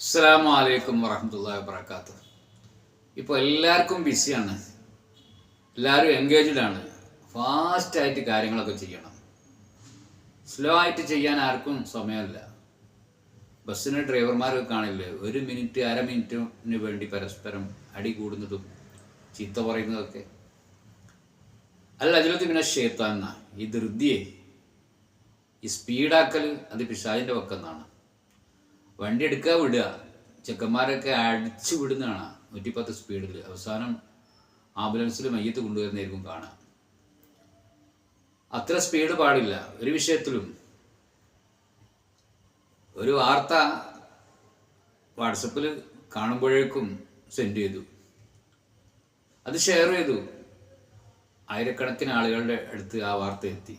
അസ്സാം വലൈക്കും വറഹമത്തല്ലാ വാബർക്കാത്തു ഇപ്പോൾ എല്ലാവർക്കും ബിസിയാണ്. എല്ലാവരും എൻഗേജ്ഡ് ആണ്. ഫാസ്റ്റായിട്ട് കാര്യങ്ങളൊക്കെ ചെയ്യണം. സ്ലോ ആയിട്ട് ചെയ്യാൻ ആർക്കും സമയമില്ല. ബസ്സിന് ഡ്രൈവർമാർക്ക് കാണില്ലേ? ഒരു മിനിറ്റ് അര മിനിറ്റിന് വേണ്ടി പരസ്പരം അടി കൂടുന്നതും ചീത്ത പറയുന്നതൊക്കെ. അല്ല അതിലൊക്കെ പിന്നെ ഷേത്താന്ന ഈ ധൃതിയെ ഈ സ്പീഡാക്കൽ അത് പിശാചിന്റെ പക്കന്നാണ്. വണ്ടി എടുക്കുക വിടുക. ചെക്കന്മാരൊക്കെ അടിച്ചു വിടുന്നതാണ് നൂറ്റിപ്പത്ത് സ്പീഡിൽ. അവസാനം ആംബുലൻസിൽ മയ്യത്ത് കൊണ്ടുവരുന്നതായിരിക്കും കാണാം അത്ര സ്പീഡ് പാടില്ല. ഒരു വിഷയത്തിലും. ഒരു വാർത്ത വാട്സപ്പിൽ കാണുമ്പോഴേക്കും സെൻഡ് ചെയ്തു. അത് ഷെയർ ചെയ്തു. ആയിരക്കണക്കിന് ആളുകളുടെ അടുത്ത് ആ വാർത്ത എത്തി.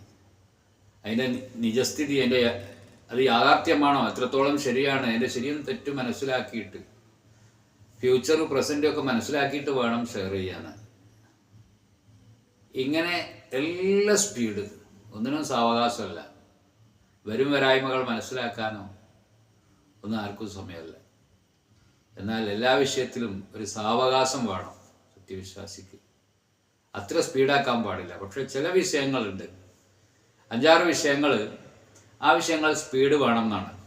അതിന്റെ നിജസ്ഥിതി അതിന്റെ അത് യാഥാർത്ഥ്യമാണോ? എത്രത്തോളം ശരിയാണ്? അതിന്റെ ശരിയും തെറ്റും മനസ്സിലാക്കിയിട്ട് ഫ്യൂച്ചർ പ്രസന്റും ഒക്കെ മനസ്സിലാക്കിയിട്ട് വേണം ഷെയർ ചെയ്യാൻ ഇങ്ങനെ എല്ലാ സ്പീഡ് ഒന്നിനും സാവകാശമല്ല. വരും വരായ്മകൾ മനസ്സിലാക്കാനോ ഒന്നും ആർക്കും സമയമല്ല. എന്നാൽ എല്ലാ വിഷയത്തിലും ഒരു സാവകാശം വേണം സത്യവിശ്വാസിക്ക്. അത്ര സ്പീഡാക്കാൻ പാടില്ല. പക്ഷെ ചില വിഷയങ്ങളുണ്ട്. അഞ്ചാറ് വിഷയങ്ങൾ ആ വിഷയങ്ങൾ സ്പീഡ് വേണം എന്നാണ്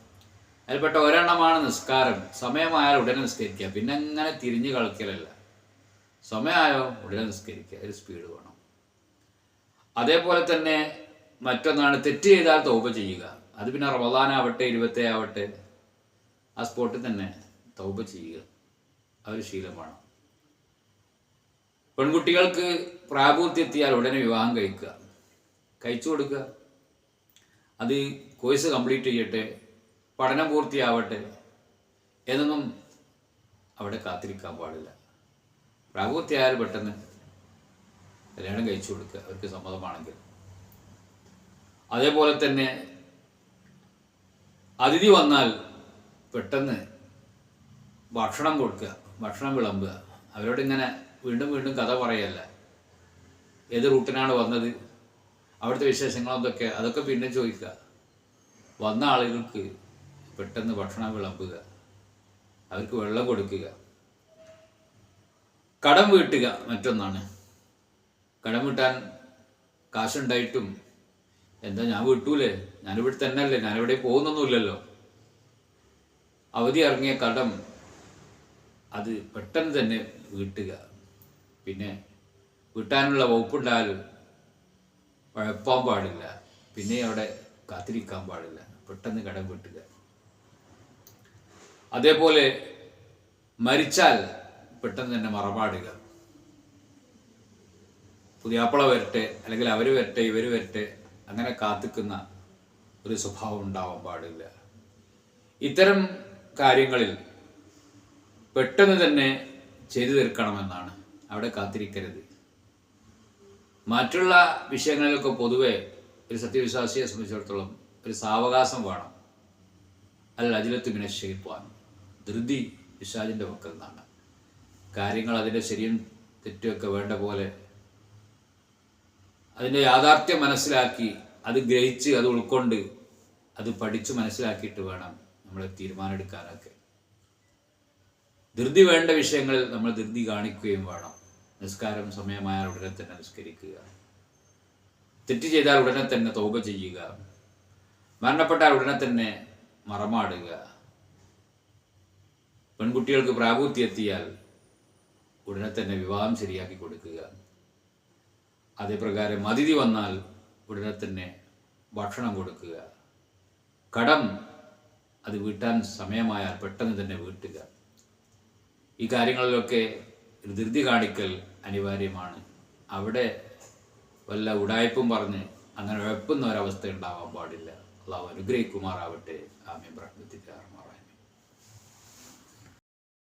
അതിൽപ്പെട്ട ഒരെണ്ണമാണ് നിസ്കാരം. സമയമായാൽ ഉടനെ നിസ്കരിക്കുക. പിന്നെ അങ്ങനെ തിരിഞ്ഞ് കളിക്കലല്ല. സമയമായോ? ഉടനെ നിസ്കരിക്കുക. ഒരു സ്പീഡ് വേണം. അതേപോലെ തന്നെ മറ്റൊന്നാണ് തെറ്റ് ചെയ്താൽ തൗബ ചെയ്യുക. അത് പിന്നെ റമദാനാവട്ടെ ഇരുപത്തേ ആവട്ടെ ആ സ്പോട്ടിൽ തന്നെ തൗബ ചെയ്യുക. ആ ഒരു ശീലമാണ് പെൺകുട്ടികൾക്ക് പ്രാപൂർത്തിയെത്തിയാൽ ഉടനെ വിവാഹം കഴിക്കുക. കഴിച്ചു കൊടുക്കുക. അത് കോഴ്സ് കംപ്ലീറ്റ് ചെയ്യട്ടെ പഠനം പൂർത്തിയാവട്ടെ എന്നൊന്നും അവിടെ കാത്തിരിക്കാൻ പാടില്ല. പ്രാപൂർത്തിയായാൽ പെട്ടെന്ന് കല്യാണം കഴിച്ചു കൊടുക്കുക അവർക്ക് സമ്മതമാണെങ്കിൽ. അതേപോലെ തന്നെ അതിഥി വന്നാൽ പെട്ടെന്ന് ഭക്ഷണം കൊടുക്കുക ഭക്ഷണം വിളമ്പുക. അവരോട് ഇങ്ങനെ വീണ്ടും വീണ്ടും കഥ പറയല്ല. ഏത് റൂട്ടിനാണ് വന്നത്? അവിടുത്തെ വിശേഷങ്ങൾ എന്തൊക്കെ? അതൊക്കെ പിന്നെ ചോദിക്കുക. വന്ന ആളുകൾക്ക് പെട്ടെന്ന് ഭക്ഷണം വിളമ്പുക. അവർക്ക് വെള്ളം കൊടുക്കുക. കടം വീട്ടുക മറ്റൊന്നാണ്. കടം വീട്ടാൻ കാശുണ്ടായിട്ടും എന്താ ഞാൻ വീട്ടൂലേ? ഞാനിവിടെ തന്നെ അല്ലേ ഞാനിവിടെ പോകുന്നൊന്നുമില്ലല്ലോ. അവധി ഇറങ്ങിയ കടം അത് പെട്ടെന്ന് തന്നെ വീട്ടുക. പിന്നെ വീട്ടാനുള്ള വകുപ്പുണ്ടായാലും ഉഴപ്പാൻ പാടില്ല. പിന്നെ അവിടെ കാത്തിരിക്കാൻ പാടില്ല. പെട്ടെന്ന് കടം വീട്ടുക അതേപോലെ മരിച്ചാൽ പെട്ടെന്ന് തന്നെ മറപാടുക. പുതിയാപ്പള വരട്ടെ അല്ലെങ്കിൽ അവർ വരട്ടെ ഇവർ വരട്ടെ അങ്ങനെ കാത്തിക്കുന്ന ഒരു സ്വഭാവം ഉണ്ടാവാൻ പാടില്ല. ഇത്തരം കാര്യങ്ങളിൽ പെട്ടെന്ന് തന്നെ ചെയ്തു തീർക്കണമെന്നാണ്. അവിടെ കാത്തിരിക്കരുത്. മറ്റുള്ള വിഷയങ്ങളിലൊക്കെ പൊതുവെ ഒരു സത്യവിശ്വാസിയെ സംബന്ധിച്ചിടത്തോളം ഒരു സാവകാശം വേണം. അല്ല അജിലത്ത് പിന്നെ ധൃതി പിശാജിന്റെ പക്കൽ നിന്നാണ്. കാര്യങ്ങൾ അതിന്റെ ശരിയും തെറ്റുമൊക്കെ വേണ്ട പോലെ അതിന്റെ യാഥാർത്ഥ്യം മനസ്സിലാക്കി അത് ഗ്രഹിച്ച് അത് ഉൾക്കൊണ്ട് അത് പഠിച്ച് മനസ്സിലാക്കിയിട്ട് വേണം നമ്മൾ തീരുമാനമെടുക്കാനൊക്കെ. ധൃതി വേണ്ട വിഷയങ്ങളിൽ നമ്മൾ ധൃതി കാണിക്കുകയും വേണം. നിസ്കാരം സമയമായാൽ ഉടനെ തന്നെ നിസ്കരിക്കുക. തെറ്റ് ചെയ്താൽ ഉടനെ തന്നെ തോപ ചെയ്യുക. മരണപ്പെട്ടാൽ ഉടനെ തന്നെ മറമാടുക. പെൺകുട്ടികൾക്ക് പ്രാപൂർത്തി എത്തിയാൽ ഉടനെ തന്നെ വിവാഹം ശരിയാക്കി കൊടുക്കുക. അതേപ്രകാരം അതിഥി വന്നാൽ ഉടനെ തന്നെ ഭക്ഷണം കൊടുക്കുക. കടം അത് വീട്ടാൻ സമയമായാൽ പെട്ടെന്ന് തന്നെ വീട്ടുക. ഈ കാര്യങ്ങളിലൊക്കെ ധൃതി കാണിക്കൽ അനിവാര്യമാണ്. അവിടെ വല്ല ഉടായ്പും പറഞ്ഞ് അങ്ങനെ ഉഴപ്പുന്ന ഒരവസ്ഥ ഉണ്ടാവാൻ പാടില്ല. അള്ളാഹു അനുഗ്രഹിക്കുമാറാവട്ടെ. ആമീൻ. ബ്രഹ്മത്തിക്കാരമാർ